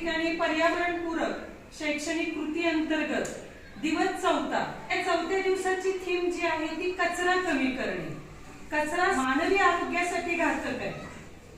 ठिकाणी पर्यावरण पूरक शैक्षणिक कृती अंतर्गत दिवस चौथा. या चौथ्या दिवसाची थीम जी आहे ती कचरा कमी करणे. कचरा मानवी आरोग्यासाठी घातक आहे.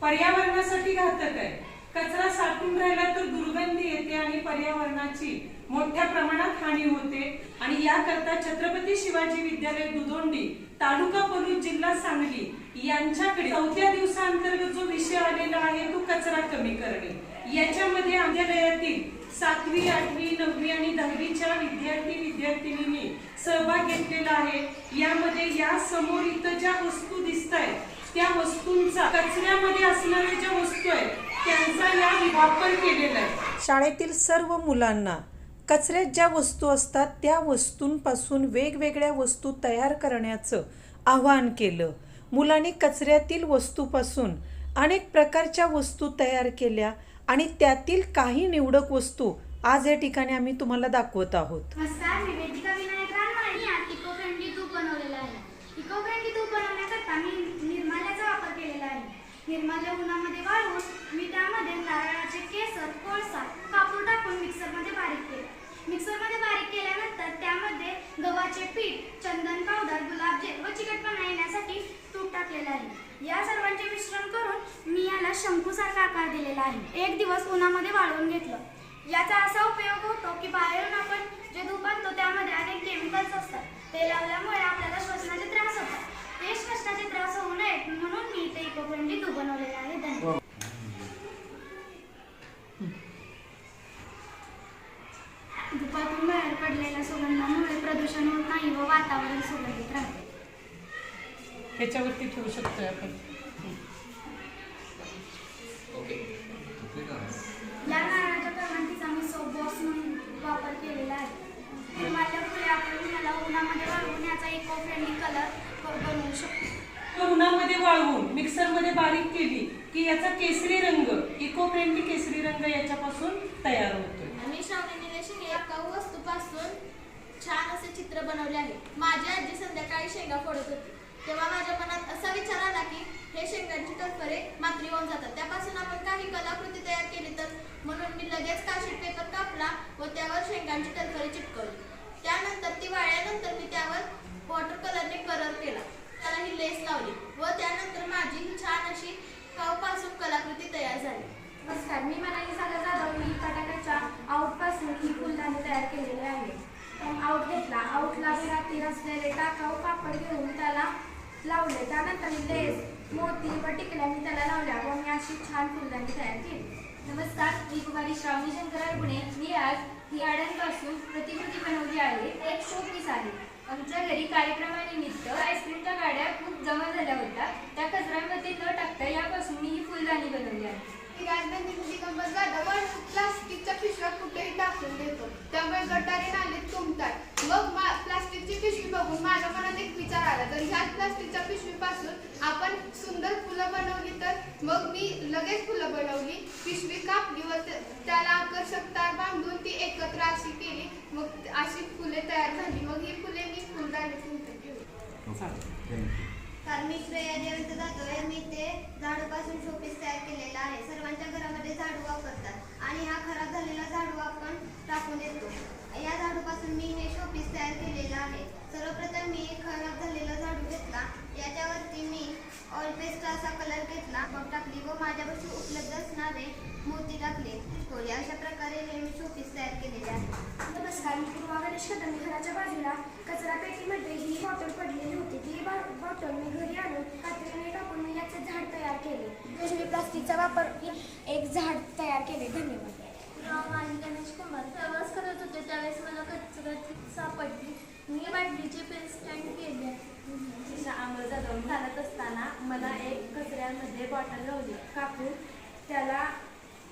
पर्यावरणासाठी घातक आहे. कचरा साठून राहिला तर दुर्गंधी येते आणि पर्यावरणाची मोठ्या प्रमाणात हानी होते. आणि याकरता छत्रपती शिवाजी विद्यालय दुदोंडी तालुका पोलीस जिल्हा सांगली यांच्याकडे चौथ्या दिवसांतर्गत जो विषय आलेला आहे तो कचरा कमी करणे. याच्यामध्ये आमच्या विद्यालयातील सातवी आठवी नववी आणि दहावीच्या विद्यार्थी विद्यार्थिनींनी सहभाग घेतलेला आहे. यामध्ये या समोर इथं ज्या वस्तू दिसत आहेत त्या वस्तूंचा कचऱ्यामध्ये असणाऱ्या ज्या वस्तू आहेत त्यांचा या वापर केलेला आहे. शाळेतील सर्व मुलांना कचऱ्यात ज्या वस्तू असतात त्या वस्तूंपासून वेगवेगळ्या वस्तू तयार करण्याचं आवाहन केलं. मुलांनी कचऱ्यातील वस्तूपासून अनेक प्रकारच्या वस्तू तयार केल्या आणि त्यातील काही निवडक वस्तू आज या ठिकाणी आम्ही तुम्हाला दाखवत आहोत. नमस्कार मी वेदिका विनायक आज इको फ्रेंडली तूप बनवलेला आहे. इको फ्रेंडली तूप बनवण्याकरता मी निर्माल्याचा वापर केलेला आहे. उन्हामध्ये वाळवून मी त्यामध्ये नारळाचे केसर कोळसा कापूर टाकून मिक्सरमध्ये बारीक केले. मिक्सरमध्ये बारीक केल्यानंतर त्यामध्ये गव्हाचे पीठ चंदन पावडर गुलाबजे व चिकटपणा येण्यासाठी टाकलेला आहे. या सर्वांचे मिश्रण करून मी याला शंकूसारखा आकार दिलेला आहे. एक दिवस उन्हामध्ये वाळवून घेतलं. याचा असा उपयोग होतो की बाहेरून आपण जे धूप आणतो त्यामध्ये अनेक केमिकल्स असतात. ते लावल्यामुळे आपल्याला श्वसनाचे त्रास होतात. ते श्वसनाचे त्रास होऊ नयेत म्हणून मी ते इको फ्रेंडली धूप बनवलेले आहे. धन्यवाद. धुपातून बाहेर पडलेल्या सुगंधामुळे प्रदूषण होत नाही व वातावरण सुगंधित राहते. ह्याच्यावरती ठेवू शकतोय आपण. या नारळाच्या करवंटीचा मी सोप बॉक्स म्हणून वापर केलेला आहे. निर्माल्य फुले आपण याला उन्हामध्ये वाळवून याचा इको फ्रेंडली कलर बनवू शकतो. उन्हामध्ये वाळवून मिक्सरमध्ये बारीक केली की याचा केसरी रंग इको फ्रेंडली केसरी रंग याच्यापासून तयार होतोय. आम्ही श्रावणी निलेशन या काऊ वस्तूपासून छान असे चित्र बनवले आहे. माझी आजी संध्याकाळी शेंगा फोडत होती. तेव्हा माझ्या मनात असा विचार आला की हे शेंगांची टरफरे मात्री होऊन जातात. त्यापासून आपण काही कलाकृती तयार केली तर? म्हणून मी लगेच काशीट पेपर कापला व त्यावर शेंगांची टरफरे चिटकवली त्यानंतर ती वाळल्यानंतर मी त्यावर वॉटर कलरने कलर केला. त्याला ही लेस लावली व त्यानंतर माझी ही छान अशी काऊपासून कलाकृती तयार झाली. नमस्कार मी मनाली सागर जाधव मी फटाक्याच्या आऊटपासून ही फुलदाणी तयार केलेली आहे. आऊट घेतला. आऊटला घरातील असलेले टाकाऊ कापड घेऊन त्याला लावले. त्यानंतर मी लेस मोती व टिकल्या मी त्याला लावल्या. व मी अशी छान फुलदाणी तयार केली. नमस्कार मी कुमारी श्रावणी शंकर अडगुणे मी आज ही आड्यांपासून प्रतिकृती बनवली आहे. एक शो पीस आहे. आमच्या घरी कार्यक्रमानिमित्त आईस्क्रीमच्या गाड्या खूप जमा झाल्या होत्या. त्या कचऱ्यामध्ये न टाकता यापासून मी ही फुलदाणी बनवली आहे. राजधानी गंमत जाधव प्लास्टिकच्या पिशव्या कुठेही टाकून देतो. त्यामुळे गटारे नाले तुंबतात मग मा- प्लास्टिकची पिशवी बघून माझ्या मनात एक विचार आला तर ह्याच प्लास्टिकच्या पिशवीपासून आपण सुंदर फुलं बनवली तर मग मी लगेच फुलं बनवली. पिशवी कापली व त्या- त्याला आकर्षक तार बांधून ती एकत्र अशी केली. मग अशी फुले तयार झाली. मग ही फुले मी फुलदाणीतून तर मी श्रेया जयंत जातोय मी ते झाडूपासून शोपीस तयार केलेला आहे. सर्वांच्या घरामध्ये झाडू वापरतात. आणि हा खराब झालेला झाडू आपण टाकून देतो. या झाडूपासून मी हे शोपीस तयार केलेला आहे. सर्वप्रथम मी एक खराब झालेला झाडू घेतला याच्यावरती मी ऑइल पेस्ट असा मग टाकली व माझ्यापाशी उपलब्ध असणारे मोती टाकले होय अशा प्रकारे हे मी शोपीस तयार केलेले आहे. नमस्कार मी पूर्वा गणेश कदम घराच्या बाजूला. कचरा पेटीमध्ये ही बॉटल पडलेली होती. ती बा- बॉटल मी घरी आणून कात्रीने टाकून मी याचे झाड तयार केले. तसेच मी प्लास्टिकचा वापर करून एक झाड तयार केले. धन्यवाद. आणि गणेश कुमार प्रवास करत होते. त्यावेळेस मला कचऱ्याची सापडली. मी बाटलीचे पेन स्टँड केले आंघोळ जगवून घालत असताना मला एक कचऱ्यामध्ये बॉटल लावली. कापून त्याला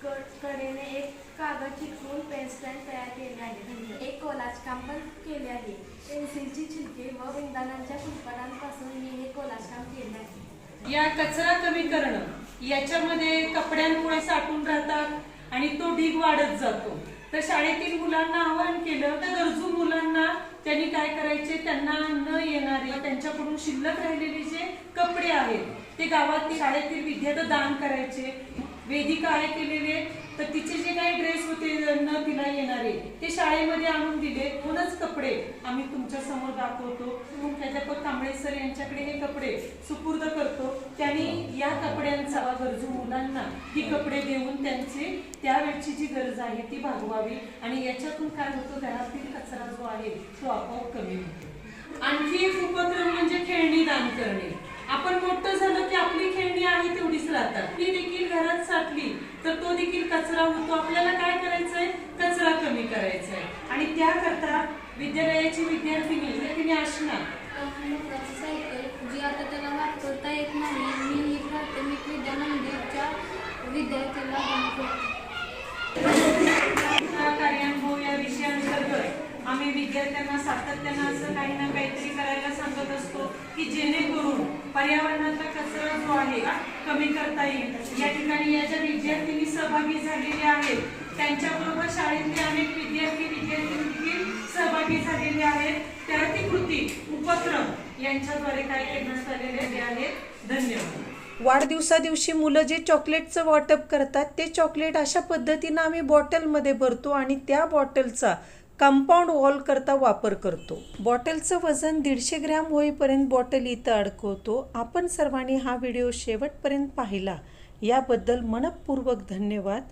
क- कडेने एक कागद चिकवून पेन तयार केले आहे. म्हणजे एक कोलाज काम पण केले आहे. पेन्सिलची छिलके व विंदाणांच्या फुलपाडांपासून मी हे कोलाज काम केले आहे. या कचरा कमी करणं याच्यामध्ये कपड्यांमुळे साठून राहतात आणि तो ढीग वाढत जातो. तर शाळेतील मुलांना आवाहन केलं तर गरजू मुलांना त्यांनी काय करायचे त्यांना न येणारे त्यांच्याकडून शिल्लक राहिलेले जे कपडे आहेत ते गावातील शाळेतील विद्यार्थी दान करायचे. वेदिका आहे केलेले तर तिचे जे काही ड्रेस होते न तिला येणारे ते शाळेमध्ये आणून दिले दोनच कपडे आम्ही तुमच्यासमोर दाखवतो. प्राध्यापक कांबळे सर यांच्याकडे हे कपडे सुपूर्द करतो. त्यांनी या कपड्यांचा गरजू मुलांना ही कपडे देऊन त्यांचे त्यावेळची जी गरज आहे ती भागवावी. आणि याच्यातून काय होतो घरातील कचरा जो आहे तो आपोआप कमी होतो. आणखी एक उपक्रम म्हणजे खेळणी दान करणे. आपण मोठं झालं की आपली खेळणी आहे तेवढीच राहतात. ती देखील घरात साठली तर तो देखील कचरा होतो. आपल्याला काय करायचंय? कचरा कमी करायचा आहे आणि त्याकरता विद्यालयाची विद्यार्थिनी तिने लोकांची सायकल जी आता त्याला वापरता येत नाही मी प्राथमिक विद्या मंदिरच्या विद्यार्थ्याला कार्यानुभव या विषयाअंतर्गत आम्ही विद्यार्थ्यांना सातत्यानं असं काही ना काहीतरी करायला सांगत असतो की जेणेकरून पर्यावरणाचा कचरा जो आहे कमी करता येईल. या ठिकाणी या ज्या विद्यार्थिनी सहभागी झालेले आहेत त्यांच्याबरोबर शाळेतले अनेक विद्यार्थी विद्यार्थी देखील सहभागी झालेले आहेत. तर ती कृती उपक्रम यांच्याद्वारे काय करण्यात आलेले आहेत धन्यवाद. वाढदिवसादिवशी मुलं जे चॉकलेटचं वाटप करतात ते चॉकलेट अशा पद्धतीनं आम्ही बॉटलमध्ये भरतो आणि त्या बॉटलचा कंपाऊंड वॉलकरता वापर करतो. बॉटलचं वजन दीडशे ग्रॅम होईपर्यंत बॉटल इथं अडकवतो. आपण सर्वांनी हा व्हिडिओ शेवटपर्यंत पाहिला. याबद्दल मनपूर्वक धन्यवाद.